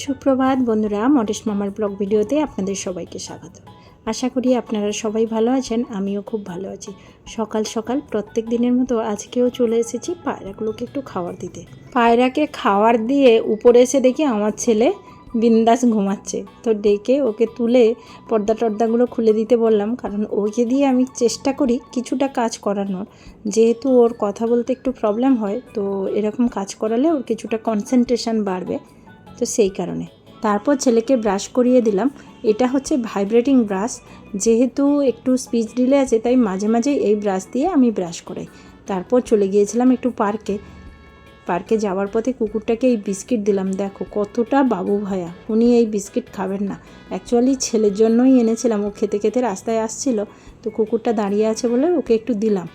সুপ্রভাত বন্ধুরা, মডেশ মামার ব্লগ ভিডিওতে আপনাদের সবাইকে স্বাগত। আশা করি আপনারা সবাই ভালো আছেন, আমিও খুব ভালো আছি। সকাল সকাল প্রত্যেক দিনের মতো আজকেও চলে এসেছি পায়রাগুলোকে একটু খাবার দিতে। পায়রাকে খাবার দিয়ে উপরে এসে দেখি আমার ছেলে বিন্দাস ঘুমাচ্ছে। তো ডেকে ওকে তুলে পর্দা টর্দাগুলো খুলে দিতে বললাম, কারণ ওকে দিয়ে আমি চেষ্টা করি কিছুটা কাজ করানোর। যেহেতু ওর কথা বলতে একটু প্রবলেম হয়, তো এরকম কাজ করালে ওর কিছুটা কনসেন্ট্রেশন বাড়বে। তো সেই কারণে। তারপর ছেলেকে ব্রাশ করিয়ে দিলাম। এটা হচ্ছে ভাইব্রেটিং ব্রাশ যেহেতু একটু স্পিচ ডিলে আছে, তাই মাঝে মাঝে এই ব্রাশ দিয়ে আমি ব্রাশ করাই। তারপর চলে গিয়েছিলাম একটু পার্কে পার্কে যাওয়ার পথে কুকুরটাকে এই বিস্কিট দিলাম। দেখো কতটা বাবু ভায়া। উনি এই বিস্কিট খাবেন না। অ্যাকচুয়ালি ছেলের জন্যই এনেছিলাম। ও খেতে খেতে রাস্তায় আসছিল। তো কুকুরটা দাঁড়িয়ে আছে বলে ওকে একটু দিলাম।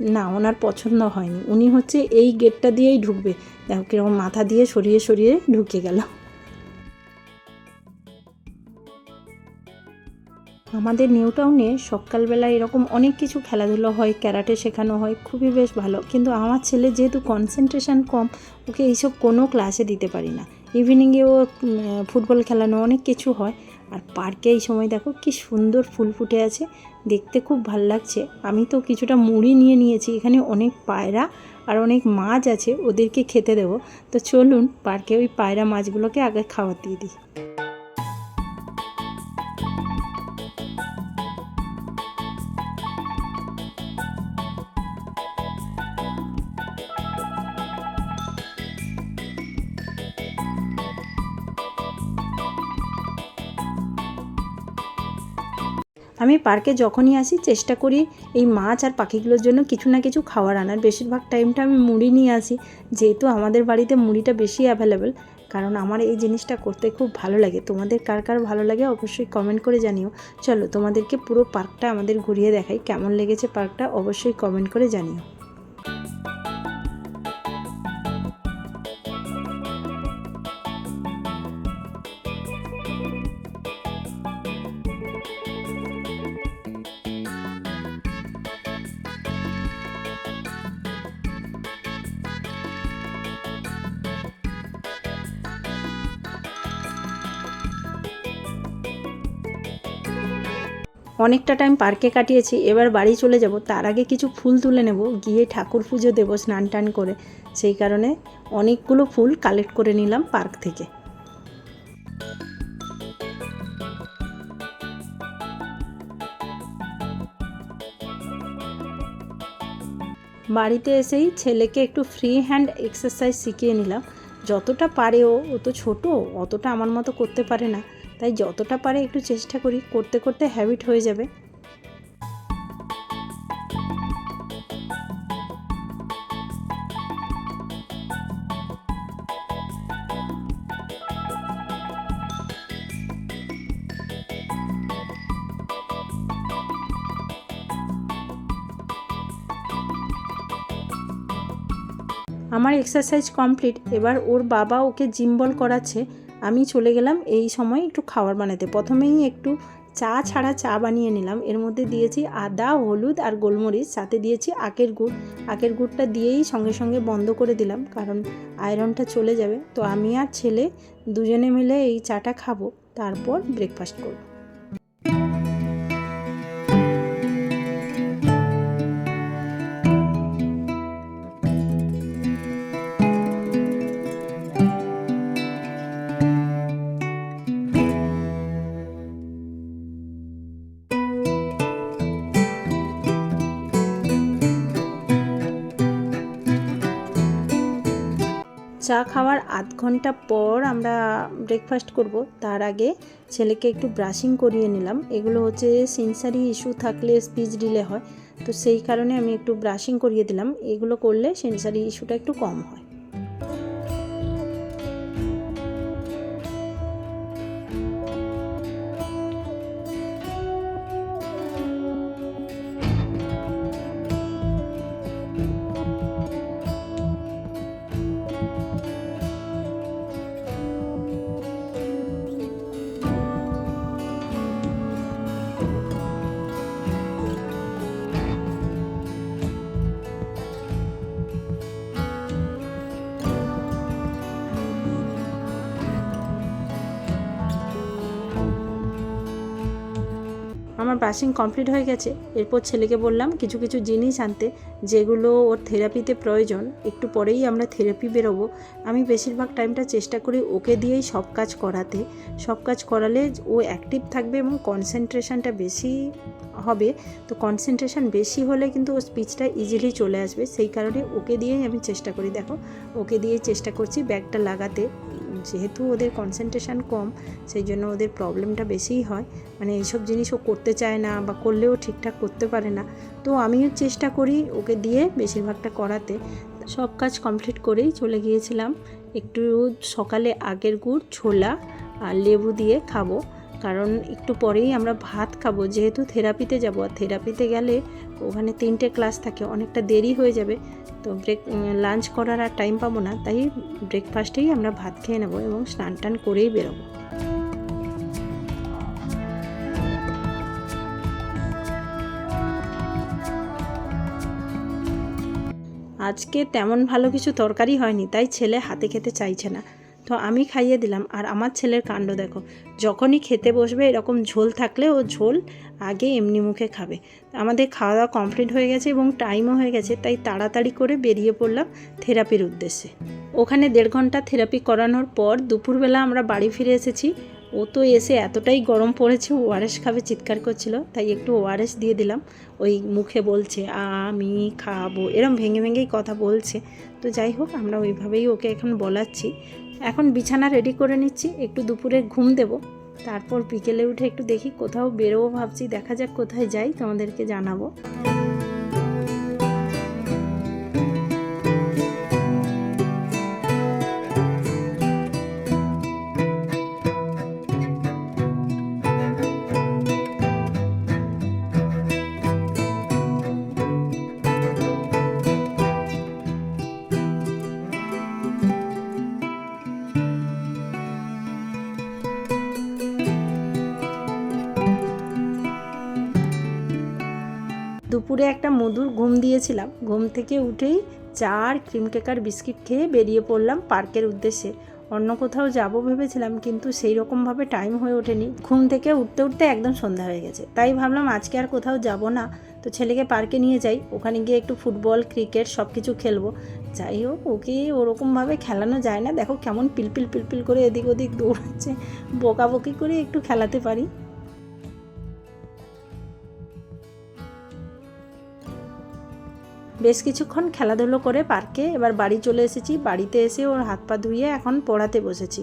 না, ওনার পছন্দ হয়নি। উনি হচ্ছে এই গেটটা দিয়েই ঢুকবে। দেখো কীরকম মাথা দিয়ে সরিয়ে সরিয়ে ঢুকে গেল। আমাদের নিউ টাউনে সকালবেলা এরকম অনেক কিছু খেলাধুলো হয়, ক্যারাটে শেখানো হয়, খুবই বেশ ভালো। কিন্তু আমার ছেলে যেহেতু কনসেন্ট্রেশন কম, ওকে এইসব কোনো ক্লাসে দিতে পারি না। ইভিনিংয়ে ও ফুটবল খেলানো অনেক কিছু হয়। আর পার্কে এই সময় দেখো কি সুন্দর ফুল ফুটে আছে। দেখতে খুব ভালো লাগছে। আমি তো কিছুটা মুড়ি নিয়ে নিয়েছি, এখানে অনেক পায়রা আর অনেক মাছ আছে, ওদেরকে খেতে দেবো। তো চলুন, পার্কে ওই পায়রা মাছগুলোকে আগে খাওয়াতে দিই। আমি পার্কে যখনই আসি, চেষ্টা করি এই মাছ আর পাখিগুলোর জন্য কিছু না কিছু খাওয়ার আনার। বেশিরভাগ টাইমটা আমি মুড়ি নিয়ে আসি, যেহেতু আমাদের বাড়িতে মুড়িটা বেশি অ্যাভেলেবেল কারণ আমার এই জিনিসটা করতে খুব ভালো লাগে। তোমাদের কার কার ভালো লাগে অবশ্যই কমেন্ট করে জানিও। চলো তোমাদেরকে পুরো পার্কটা আমাদের ঘুরিয়ে দেখাই, কেমন লেগেছে পার্কটা অবশ্যই কমেন্ট করে জানিও। অনেকটা টাইম পার্কে কাটিয়েছি, এবার বাড়ি চলে যাব। তার আগে কিছু ফুল তুলে নেব, গিয়ে ঠাকুর পুজো দেবো স্নান টান করে। সেই কারণে অনেকগুলো ফুল কালেক্ট করে নিলাম পার্ক থেকে। বাড়িতে এসেই ছেলেকে একটু ফ্রি হ্যান্ড এক্সারসাইজ শিখিয়ে নিলাম। যতটা পারে ও ও তো ছোটো, অতটা আমার মতো করতে পারে না। তাই যতটা পারে একটু চেষ্টা করি, করতে করতে হ্যাবিট হয়ে যাবে। আমার এক্সারসাইজ কমপ্লিট এবার ওর বাবা ওকে জিম বল করাচ্ছে। আমি চলে গেলাম এই সময় একটু খাবার বানাতে। প্রথমেই একটু চা ছাড়া চা বানিয়ে নিলাম। এর মধ্যে দিয়েছি আদা, হলুদ আর গোলমরিচ। সাথে দিয়েছি আখের গুড়। আখের গুড়টা দিয়েই সঙ্গে সঙ্গে বন্ধ করে দিলাম কারণ আয়রনটা চলে যাবে। তো আমি আর ছেলে দুজনে মিলে এই চাটা খাব। তারপর ব্রেকফাস্ট করব। চা খাওয়ার আধ ঘণ্টা পর আমরা ব্রেকফাস্ট করব। তার আগে ছেলেকে একটু ব্রাশিং করিয়ে নিলাম। এগুলো হচ্ছে সেন্সারি ইস্যু থাকলে স্পিচ ডিলে হয়। তো সেই কারণে আমি একটু ব্রাশিং করিয়ে দিলাম। এগুলো করলে সেন্সারি ইস্যুটা একটু কম হয়। আমার ব্রাশিং কমপ্লিট হয়ে গেছে। এরপর ছেলেকে বললাম, কিছু কিছু জিনিস আনতে যেগুলো ওর থেরাপিতে প্রয়োজন, একটু পরেই আমরা থেরাপি বেরোবো। আমি বেশিরভাগ টাইমটা চেষ্টা করি ওকে দিয়েই সব কাজ করাতে। সব কাজ করালে ও অ্যাক্টিভ থাকবে এবং কনসেন্ট্রেশনটা বেশি হবে। তো কনসেন্ট্রেশন বেশি হলে কিন্তু ও স্পিচটা ইজিলি চলে আসবে। সেই কারণে ওকে দিয়েই আমি চেষ্টা করি। দেখো, ওকে দিয়েই চেষ্টা করছি ব্যাগটা লাগাতে। যেহেতু ওদের কনসেন্ট্রেশন কম, সেই জন্য ওদের প্রবলেমটা বেশিই হয়। মানে এইসব জিনিস ও করতে চায় না বা করলেও ঠিকঠাক করতে পারে না। তো আমিও চেষ্টা করি ওকে দিয়ে বেশিরভাগটা করাতে। সব কাজ কমপ্লিট করেই চলে গিয়েছিলাম। একটু সকালে আগের গুড়, ছোলা আর লেবু দিয়ে খাব। কারণ একটু পরেই আমরা ভাত খাব। যেহেতু থেরাপিতে যাব, আর থেরাপিতে গেলে ওখানে তিনটে ক্লাস থাকে, অনেকটা দেরি হয়ে যাবে। তো ব্রেক, লাঞ্চ করার আর টাইম পাবো না। তাই ব্রেকফাস্টেই আমরা ভাত খেয়ে নেব এবং স্নান টান করেই বেরোবো। আজকে তেমন ভালো কিছু তরকারি হয়নি, তাই ছেলে হাতে খেতে চাইছে না। তো আমি খাইয়ে দিলাম, আর আমার ছেলের কাণ্ড দেখো। যখনই খেতে বসবে, এরকম ঝোল থাকলে ও ঝোল আগে এমনি মুখে খাবে। আমাদের খাওয়া দাওয়া কমপ্লিট হয়ে গেছে এবং টাইমও হয়ে গেছে, তাই তাড়াতাড়ি করে বেরিয়ে পড়লাম থেরাপির উদ্দেশ্যে। ওখানে দেড় ঘণ্টা থেরাপি করানোর পর দুপুরবেলা আমরা বাড়ি ফিরে এসেছি। ও তো এসে এতটাই গরম পড়েছে ওআরএস খাবে চিৎকার করছিল, তাই একটু ওআরএস দিয়ে দিলাম। ওই মুখে বলছে, আমি খাব। এরম ভেঙে ভেঙেই কথা বলছে। তো যাই হোক, আমরা ওইভাবেই ওকে এখন বলাচ্ছি। এখন বিছানা রেডি করে নিচ্ছি, একটু দুপুরে ঘুম দেব। তারপর বিকেলে উঠে একটু দেখি কোথাও বেরোবো ভাবছি, দেখা যাক কোথায় যাই, তোমাদেরকে জানাব। দুপুরে একটা মধুর ঘুম দিয়েছিলাম। ঘুম থেকে উঠেই চা আর ক্রিম কেকার বিস্কিট খেয়ে বেরিয়ে পড়লাম পার্কের উদ্দেশ্যে। অন্য কোথাও যাব ভেবেছিলাম, কিন্তু সেই রকমভাবে টাইম হয়ে ওঠেনি। ঘুম থেকে উঠতে উঠতে একদম সন্ধ্যা হয়ে গেছে। তাই ভাবলাম আজকে আর কোথাও যাব না। তো ছেলেকে পার্কে নিয়ে যাই। ওখানে গিয়ে একটু ফুটবল, ক্রিকেট সব কিছু খেলব। যাই হোক, ওকে ওরকমভাবে খেলানো যায় না। দেখো কেমন পিলপিল পিলপিল করে এদিক ওদিক দৌড়াচ্ছে। বকাবকি করে একটু খেলাতে পারি। বেশ কিছুক্ষণ খেলাধুলো করে পার্কে এবার বাড়ি চলে এসেছি। বাড়িতে এসে ওর হাত পা ধুয়ে এখন পড়াতে বসেছি।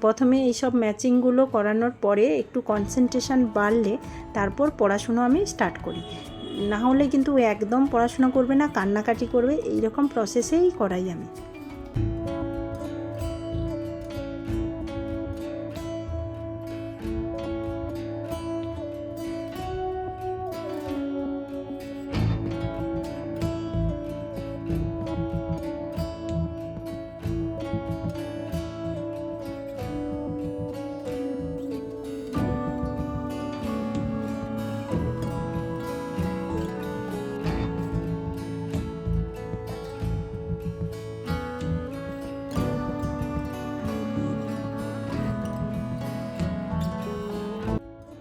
প্রথমে এইসব ম্যাচিংগুলো করানোর পরে একটু কনসেন্ট্রেশন বাড়লে তারপর পড়াশুনো আমি স্টার্ট করি। না হলে কিন্তু একদম পড়াশোনা করবে না, কান্নাকাটি করবে, এইরকম প্রসেসেই করাই আমি।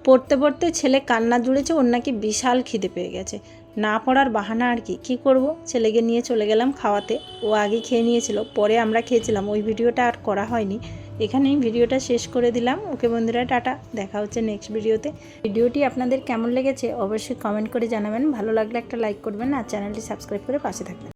পড়তে পড়তে ছেলে কান্না জুড়েছে ওর নাকি বিশাল খিদে পেয়ে গেছে। না পড়ার বাহানা আর কি? কী করব? ছেলেকে নিয়ে চলে গেলাম খাওয়াতে। ও আগে খেয়ে নিয়েছিল, পরে আমরা খেয়েছিলাম। ওই ভিডিওটা আর করা হয়নি। এখানেই ভিডিওটা শেষ করে দিলাম। ওকে বন্ধুরা, টাটা। দেখা হচ্ছে নেক্সট ভিডিওতে ভিডিওটি আপনাদের কেমন লেগেছে? অবশ্যই কমেন্ট করে জানাবেন। ভালো লাগলে একটা লাইক করবেন আর চ্যানেলটি সাবস্ক্রাইব করে পাশে থাকবেন।